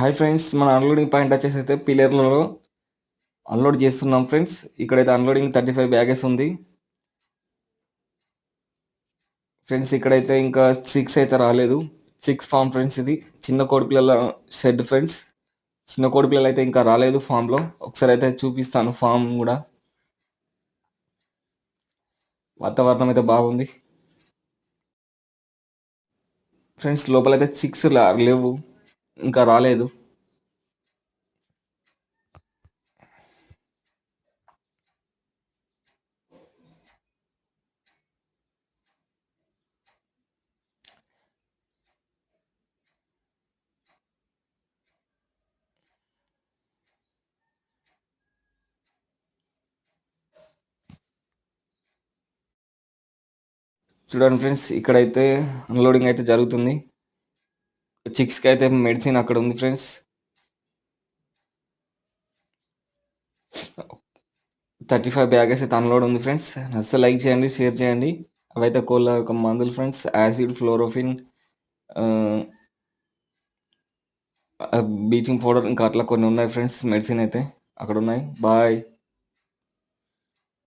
Hi friends మన unloading point వచ్చేసి అయితే పిల్లర్లలో అన్లోడ్ చేస్తున్నాం ఫ్రెండ్స్ ఇక్కడైతే అన్లోడింగ్ థర్టీ ఫైవ్ బ్యాగెస్ ఉంది. ఫ్రెండ్స్ ఇక్కడైతే ఇంకా సిక్స్ అయితే రాలేదు. సిక్స్ ఫామ్ ఫ్రెండ్స్ ఇది. చిన్న కోడి పిల్లల షెడ్ ఫ్రెండ్స్ చిన్న కోడి పిల్లలు అయితే ఇంకా రాలేదు ఫామ్లో ఒకసారి అయితే చూపిస్తాను ఫామ్ కూడా. వాతావరణం అయితే బాగుంది. ఫ్రెండ్స్ లోపలైతే చిక్స్ లేవు. ఇంకా రాలేదు. చూడండి ఫ్రెండ్స్ ఇక్కడైతే అన్లోడింగ్ అయితే జరుగుతుంది. చిక్స్కి అయితే మెడిసిన్ అక్కడ ఉంది ఫ్రెండ్స్. థర్టీ ఫైవ్ బ్యాగెస్ అయితే అన్లోడ్ ఉంది ఫ్రెండ్స్. నచ్చితే లైక్ చేయండి షేర్ చేయండి. అవైతే కోళ్ళ యొక్క మందులు ఫ్రెండ్స్. యాసిడ్ ఫ్లోరోఫిన్ బ్లీచింగ్ పౌడర్ ఇంకా అట్లా కొన్ని ఉన్నాయి ఫ్రెండ్స్. మెడిసిన్ అయితే అక్కడ ఉన్నాయి బాయ్.